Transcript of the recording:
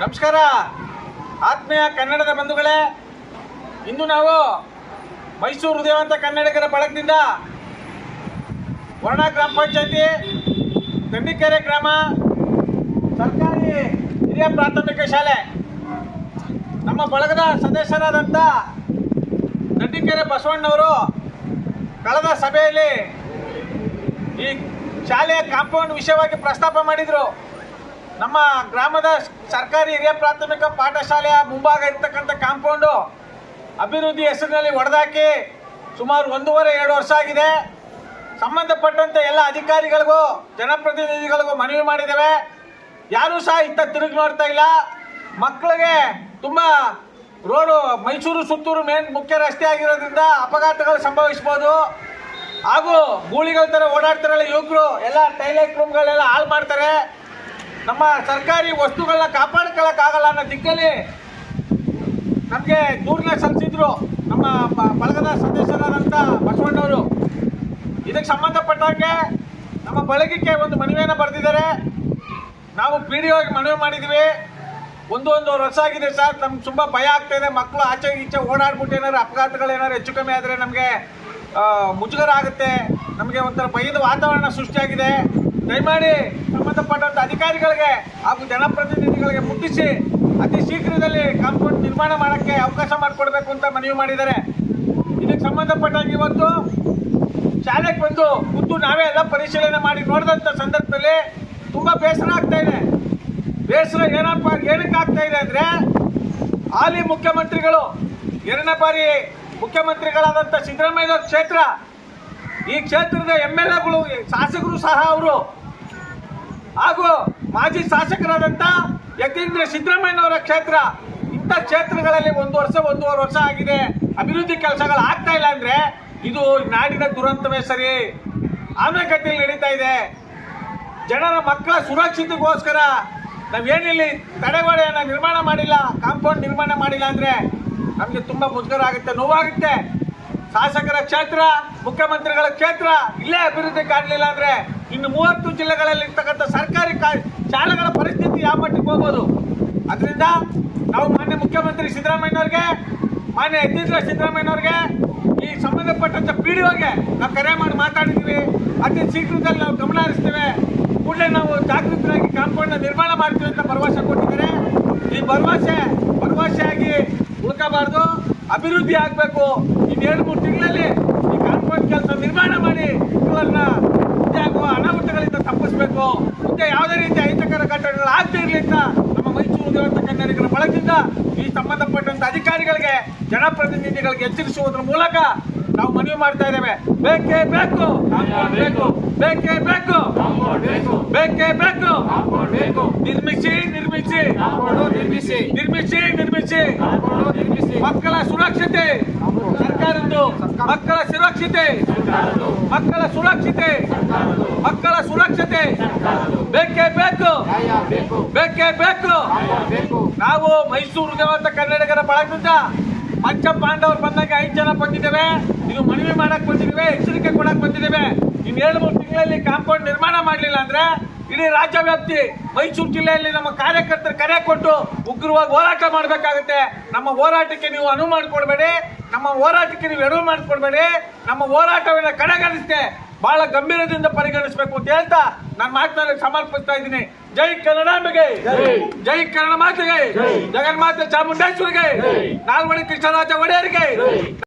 ನಮಸ್ಕಾರ. ಆತ್ಮೀಯ ಕನ್ನಡದ ಬಂಧುಗಳೇ, ಇಂದು ನಾವು ಮೈಸೂರು ಹೃದಯವಂತ ಕನ್ನಡಿಗರ ಬಳಗದಿಂದ ವರ್ಣ ಗ್ರಾಮ ಪಂಚಾಯತಿ, ದಂಡಿಕೆರೆ ಗ್ರಾಮ, ಸರ್ಕಾರಿ ಹಿರಿಯ ಪ್ರಾಥಮಿಕ ಶಾಲೆ, ನಮ್ಮ ಬಳಗದ ಸದಸ್ಯರಾದಂಥ ದಂಡಿಕೆರೆ ಬಸವಣ್ಣವರು ಕಳೆದ ಸಭೆಯಲ್ಲಿ ಈ ಶಾಲೆಯ ಕಾಂಪೌಂಡ್ ವಿಷಯವಾಗಿ ಪ್ರಸ್ತಾಪ ಮಾಡಿದರು. ನಮ್ಮ ಗ್ರಾಮದ ಸರ್ಕಾರಿ ಹಿರಿಯ ಪ್ರಾಥಮಿಕ ಪಾಠಶಾಲೆಯ ಮುಂಭಾಗ ಇರ್ತಕ್ಕಂಥ ಕಾಂಪೌಂಡು ಅಭಿವೃದ್ಧಿ ಹೆಸರಿನಲ್ಲಿ ಒಡೆದಾಕಿ ಸುಮಾರು ಒಂದೂವರೆ, ಎರಡು ವರ್ಷ ಆಗಿದೆ. ಸಂಬಂಧಪಟ್ಟಂತೆ ಎಲ್ಲ ಅಧಿಕಾರಿಗಳಿಗೂ, ಜನಪ್ರತಿನಿಧಿಗಳಿಗೂ ಮನವಿ ಮಾಡಿದ್ದೇವೆ. ಯಾರೂ ಸಹ ಇತ್ತ ತಿರುಗಿ ನೋಡ್ತಾ ಇಲ್ಲ. ಮಕ್ಕಳಿಗೆ ತುಂಬ ರೋಡು, ಮೈಸೂರು ಸುತ್ತೂರು ಮೇನ್ ಮುಖ್ಯ ರಸ್ತೆ ಆಗಿರೋದ್ರಿಂದ ಅಪಘಾತಗಳು ಸಂಭವಿಸ್ಬೋದು. ಹಾಗೂ ಗೂಳಿಗಳ ಥರ ಓಡಾಡ್ತಾರಲ್ಲ ಯುವಕರು, ಎಲ್ಲ ಟೈಲೆಟ್ ರೂಮ್ಗಳೆಲ್ಲ ಹಾಳು ಮಾಡ್ತಾರೆ. ನಮ್ಮ ಸರ್ಕಾರಿ ವಸ್ತುಗಳನ್ನ ಕಾಪಾಡ್ಕೊಳ್ಳೋಕ್ಕಾಗಲ್ಲ ಅನ್ನೋ ದಿಕ್ಕಲ್ಲಿ ನಮಗೆ ದೂರನ್ನ ಸಲ್ಲಿಸಿದ್ರು ನಮ್ಮ ಬಳಗದ ಸದಸ್ಯರಾದಂಥ ಬಸವಣ್ಣವರು ಇದಕ್ಕೆ ಸಂಬಂಧಪಟ್ಟಂಗೆ ನಮ್ಮ ಬಳಗಕ್ಕೆ ಒಂದು ಮನವಿಯನ್ನು ಬರೆದಿದ್ದಾರೆ. ನಾವು ಪಿ ಡಿ ಮನವಿ ಮಾಡಿದ್ವಿ. ಒಂದು ಒಂದೂವರೆ ವರ್ಷ ಆಗಿದೆ ಸರ್, ನಮ್ಗೆ ತುಂಬ ಭಯ ಆಗ್ತಾ ಇದೆ. ಮಕ್ಕಳು ಆಚೆ ಈಚೆ ಓಡಾಡ್ಬಿಟ್ಟು ಏನಾದ್ರು ಅಪಘಾತಗಳು ಏನಾದ್ರು ಹೆಚ್ಚು ಕಮ್ಮಿ ಆದರೆ ನಮಗೆ ಮುಜುಗರ ಆಗುತ್ತೆ. ನಮಗೆ ಒಂಥರ ಭಯದ ವಾತಾವರಣ ಸೃಷ್ಟಿಯಾಗಿದೆ. ದಯಮಾಡಿ ಸಂಬಂಧಪಟ್ಟಂಥ ಅಧಿಕಾರಿಗಳಿಗೆ ಹಾಗೂ ಜನಪ್ರತಿನಿಧಿಗಳಿಗೆ ಮುಟ್ಟಿಸಿ, ಅತಿ ಶೀಘ್ರದಲ್ಲಿ ಕಾಂಪೌಂಡ್ ನಿರ್ಮಾಣ ಮಾಡೋಕ್ಕೆ ಅವಕಾಶ ಮಾಡಿಕೊಡ್ಬೇಕು ಅಂತ ಮನವಿ ಮಾಡಿದ್ದಾರೆ. ಇದಕ್ಕೆ ಸಂಬಂಧಪಟ್ಟಂಗೆ ಇವತ್ತು ಶಾಲೆಗೆ ಬಂದು ಖುದ್ದು ನಾವೇ ಎಲ್ಲ ಪರಿಶೀಲನೆ ಮಾಡಿ ನೋಡಿದಂಥ ಸಂದರ್ಭದಲ್ಲಿ ತುಂಬ ಬೇಸರ ಆಗ್ತಾ ಇದೆ. ಬೇಸರ ಏನಪ್ಪ, ಏನಕ್ಕೆ ಆಗ್ತಾ ಇದೆ ಅಂದರೆ ಹಾಲಿ ಮುಖ್ಯಮಂತ್ರಿಗಳು, ಎರಡನೇ ಬಾರಿ ಮುಖ್ಯಮಂತ್ರಿಗಳಾದಂಥ ಸಿದ್ದರಾಮಯ್ಯ ಕ್ಷೇತ್ರ ಈ ಕ್ಷೇತ್ರದ ಎಂ ಎಲ್ ಎಗಳು, ಶಾಸಕರು ಸಹ ಅವರು. ಹಾಗೂ ಮಾಜಿ ಶಾಸಕರಾದಂಥ ಯತೀಂದ್ರ ಸಿದ್ದರಾಮಯ್ಯನವರ ಕ್ಷೇತ್ರ. ಇಂಥ ಕ್ಷೇತ್ರಗಳಲ್ಲಿ ಒಂದು ವರ್ಷ, ಒಂದೂವರೆ ವರ್ಷ ಆಗಿದೆ. ಅಭಿವೃದ್ಧಿ ಕೆಲಸಗಳು ಆಗ್ತಾ ಇಲ್ಲ ಅಂದ್ರೆ ಇದು ನಾಡಿನ ದುರಂತವೇ ಸರಿ. ಆಮೆಗತಿಯಲ್ಲಿ ನಡೀತಾ ಇದೆ. ಜನರ ಮಕ್ಕಳ ಸುರಕ್ಷತೆಗೋಸ್ಕರ ನಾವೇನಿಲ್ಲಿ ತಡೆಗೋಡೆಯನ್ನು ನಿರ್ಮಾಣ ಮಾಡಿಲ್ಲ, ಕಾಂಪೌಂಡ್ ನಿರ್ಮಾಣ ಮಾಡಿಲ್ಲ ಅಂದ್ರೆ ನಮಗೆ ತುಂಬ ಮುಜುಗರ ಆಗುತ್ತೆ, ನೋವಾಗುತ್ತೆ. ಶಾಸಕರ ಕ್ಷೇತ್ರ, ಮುಖ್ಯಮಂತ್ರಿಗಳ ಕ್ಷೇತ್ರ ಇಲ್ಲೇ ಅಭಿವೃದ್ಧಿ ಕಾಣಲಿಲ್ಲ ಅಂದ್ರೆ ಇನ್ನು ಮೂವತ್ತು ಜಿಲ್ಲೆಗಳಲ್ಲಿ ಇರ್ತಕ್ಕಂಥ ಸರ್ಕಾರಿ ಶಾಲೆಗಳ ಪರಿಸ್ಥಿತಿ ಯಾವ ಮಟ್ಟಿಗೆ ಹೋಗ್ಬೋದು? ಅದರಿಂದ ನಾವು ಮಾನ್ಯ ಮುಖ್ಯಮಂತ್ರಿ ಸಿದ್ದರಾಮಯ್ಯನವ್ರಿಗೆ, ಮಾನ್ಯ ಯತೀಂದ್ರ ಸಿದ್ದರಾಮಯ್ಯನವ್ರಿಗೆ, ಈ ಸಂಬಂಧಪಟ್ಟಂತ ಪಿ ನಾವು ಕರೆ ಮಾಡಿ ಮಾತಾಡಿದ್ದೀವಿ. ಅತಿ ಶೀಘ್ರದಲ್ಲಿ ನಾವು ಗಮನ ಹರಿಸ್ತೇವೆ. ಕೂಡಲೇ ನಾವು ಜಾಗೃತರಾಗಿ ಕಾಂಪೌಂಡ್ನ ನಿರ್ಮಾಣ ಮಾಡ್ತೀವಿ ಅಂತ ಭರವಸೆ ಕೊಟ್ಟಿದ್ದಾರೆ. ಈ ಭರವಸೆ ಅಭಿವೃದ್ಧಿ ಆಗಬೇಕು. ಇನ್ನು ಮೂರು ತಿಂಗಳಲ್ಲಿ ಈ ಕಾಂಪೌಂಡ್ ಕೆಲಸ ನಿರ್ಮಾಣ ಮಾಡಿ ಇವುಗಳನ್ನ ಆಗುವ ಅನಾಹುತಗಳಿಂದ ತಪ್ಪಿಸಬೇಕು. ಮತ್ತೆ ಯಾವುದೇ ರೀತಿಯ ಅಹಿತಕರ ಘಟನೆಗಳು ಇರಲಿ ಅಂತ ನಮ್ಮ ಮೈಸೂರು ದೇವತ ಕನ್ನಡಿಗರ ಬಳಗದಿಂದ ಈ ಸಂಬಂಧಪಟ್ಟಂತ ಅಧಿಕಾರಿಗಳಿಗೆ, ಜನಪ್ರತಿನಿಧಿಗಳಿಗೆ ಎಚ್ಚರಿಸುವುದರ ಮೂಲಕ ನಾವು ಮನವಿ ಮಾಡ್ತಾ ಇದ್ದೇವೆ. ಬೇಕೇ ಬೇಕು. ಬೇಕು. ಬೇಕೇ ಬೇಕು. ಬೇಕೇ ಬೇಕು. ನಿರ್ಮಿಸಿ ನಿರ್ಮಿಸಿ. ನಿರ್ಮಿಸಿ. ನಿರ್ಮಿಸಿ ನಿರ್ಮಿಸಿ. ಮಕ್ಕಳ ಸುರಕ್ಷತೆ. ಸರ್ಕಾರದ್ದು. ಮಕ್ಕಳ ಸುರಕ್ಷತೆ. ಮಕ್ಕಳ ಸುರಕ್ಷತೆ. ಮಕ್ಕಳ ಸುರಕ್ಷತೆ. ಬೇಕೇ ಬೇಕು. ಬೇಕೇ. ಬೇಕು ನಾವು ಮೈಸೂರು ದೇವಂತ ಕನ್ನಡಿಗರ ಬಳಗದಿಂದ ಪಂಚ ಪಾಂಡವರು ಬಂದಾಗ ಐದು ಜನ ಬಂದಿದ್ದೇವೆ. ಇದು ಮನವಿ ಮಾಡಕ್ ಬಂದಿದ್ದೇವೆ. ಎಚ್ಚರಿಕೆ ಕೊಡಕ್ ಬಂದಿದ್ದೇವೆ. ಇನ್ನು ಏಳು ಮೂರು ತಿಂಗಳಲ್ಲಿ ಕಾಂಪೌಂಡ್ ನಿರ್ಮಾಣ ಮಾಡಲಿಲ್ಲ ಅಂದ್ರೆ ಇಡೀ ರಾಜ್ಯ ವ್ಯಾಪ್ತಿ ಮೈಸೂರು ಜಿಲ್ಲೆಯಲ್ಲಿ ನಮ್ಮ ಕಾರ್ಯಕರ್ತರು ಕರೆ ಕೊಟ್ಟು ಉಗ್ರವಾಗಿ ಹೋರಾಟ ಮಾಡಬೇಕಾಗುತ್ತೆ. ನಮ್ಮ ಹೋರಾಟಕ್ಕೆ ನೀವು ಅನುವು ಮಾಡಿಕೊಡ್ಬೇಡಿ ನಮ್ಮ ಹೋರಾಟಕ್ಕೆ ನೀವು ಎಡವು ಮಾಡಿಕೊಡ್ಬೇಡಿ ನಮ್ಮ ಹೋರಾಟವನ್ನು ಕಡೆಗಣಿಸ್ತೆ ಬಹಳ ಗಂಭೀರದಿಂದ ಪರಿಗಣಿಸಬೇಕು ಅಂತ ಹೇಳ್ತಾ ನಾನು ಮಾತನಾಡಿ ಸಮರ್ಪಿಸ್ತಾ ಇದ್ದೀನಿ. ಜೈ ಕನ್ನಡಾಂಬೆಗೆ. ಜೈ ಕನ್ನಡ ಮಾತೆಗೆ. ಜಗನ್ಮಾತೆ ಚಾಮುಂಡೇಶ್ವರಿಗೆ. ನಾಲ್ವಡಿ ಕೃಷ್ಣರಾಜ ಒಡೆಯರಿಗೆ.